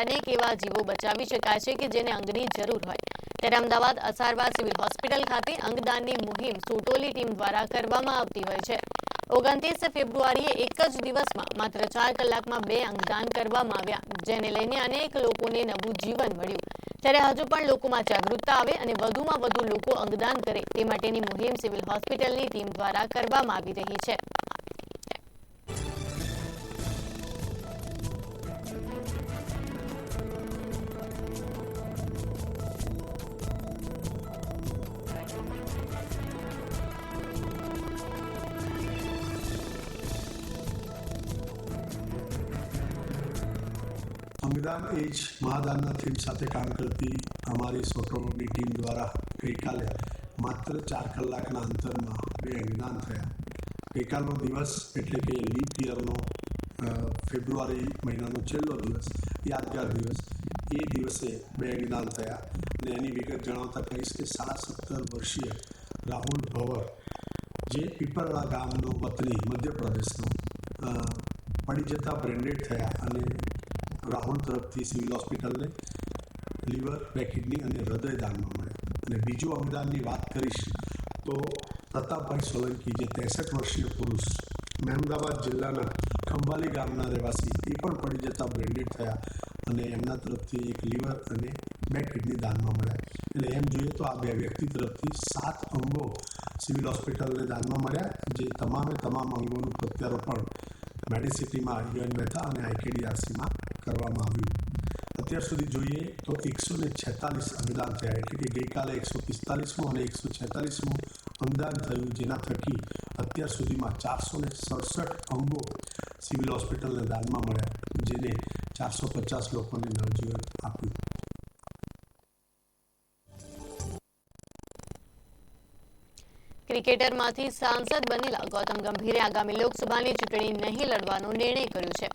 અનેક એવા જીવો બચાવી શકાય છે કે જેને અંગની જરૂર હોય. ત્યારે અમદાવાદ અસારવા સિવિલ હોસ્પિટલ ખાતે અંગદાનની મુહિમ સોટોલી ટીમ દ્વારા કરવામાં આવતી હોય છે. ઓગણત્રીસ ફેબ્રુઆરીએ એક જ દિવસમાં માત્ર ચાર કલાકમાં બે અંગદાન કરવામાં આવ્યા, જેને લઈને અનેક લોકોને નવું જીવન મળ્યું. ત્યારે હજુ પણ લોકોમાં જાગૃતતા આવે અને વધુમાં વધુ લોકો અંગદાન કરે તે માટેની મુહિમ સિવિલ હોસ્પિટલની ટીમ દ્વારા કરવામાં આવી રહી છે. અંગદાન એ જ મહાદાનના થીમ સાથે કામ કરતી અમારી સોટોની ટીમ દ્વારા ગઈકાલે માત્ર ચાર કલાકના અંતરમાં બે અંગદાન થયા. ગઈકાલનો દિવસ એટલે કે લીપ યરનો ફેબ્રુઆરી મહિનાનો છેલ્લો દિવસ, યાદગાર દિવસ, એ દિવસે બે અંગદાન થયા. અને એની વિગત જણાવતા કહીશ કે સાડા સત્તર વર્ષીય રાહુલ ભવર, જે પીપળા ગામનો વતની મધ્યપ્રદેશનો પડી જતા બ્રેન્ડેડ થયા અને રાહુલ તરફથી સિવિલ હોસ્પિટલને લીવર બે કિડની અને હૃદય દાનમાં મળ્યા અને બીજું અંગદાનની વાત કરીશ, તો પ્રતાપભાઈ સોલંકી, જે ત્રેસઠ વર્ષીય પુરુષ, મહેમદાબાદ જિલ્લાના ખંભાલી ગામના રહેવાસી, એ પણ પડી જતા બ્રેન્ડેડ થયા અને એમના તરફથી એક લીવર અને બે કિડની દાનમાં મળ્યા. એટલે એમ જોઈએ તો આ બે વ્યક્તિ તરફથી સાત અંગો સિવિલ હોસ્પિટલને દાનમાં મળ્યા, જે તમામે તમામ અંગોનું પ્રત્યારોપણ મેડિસિટીમાં, યુએન મહેતા અને આઈકેડીઆરસીમાં કરવામાં આવ્યું. અત્યાર સુધી જોઈએ તો એકસો ને છેતાલીસ અંગદાન થયા એટલે કે ગઈકાલે એકસો પિસ્તાલીસમું અને એકસો છેતાલીસમું અંગદાન થયું, જેના થકી અત્યાર સુધીમાં ચારસો ને સડસઠ અંગો સિવિલ હોસ્પિટલને દાનમાં મળ્યા, જેને ચારસો પચાસ લોકોને નવજીવન આપ્યું. ક્રિકેટરમાંથી સાંસદ બનેલા ગૌતમ ગંભીરે આગામી લોકસભાની ચૂંટણી નહીં લડવાનો નિર્ણય કર્યો છે.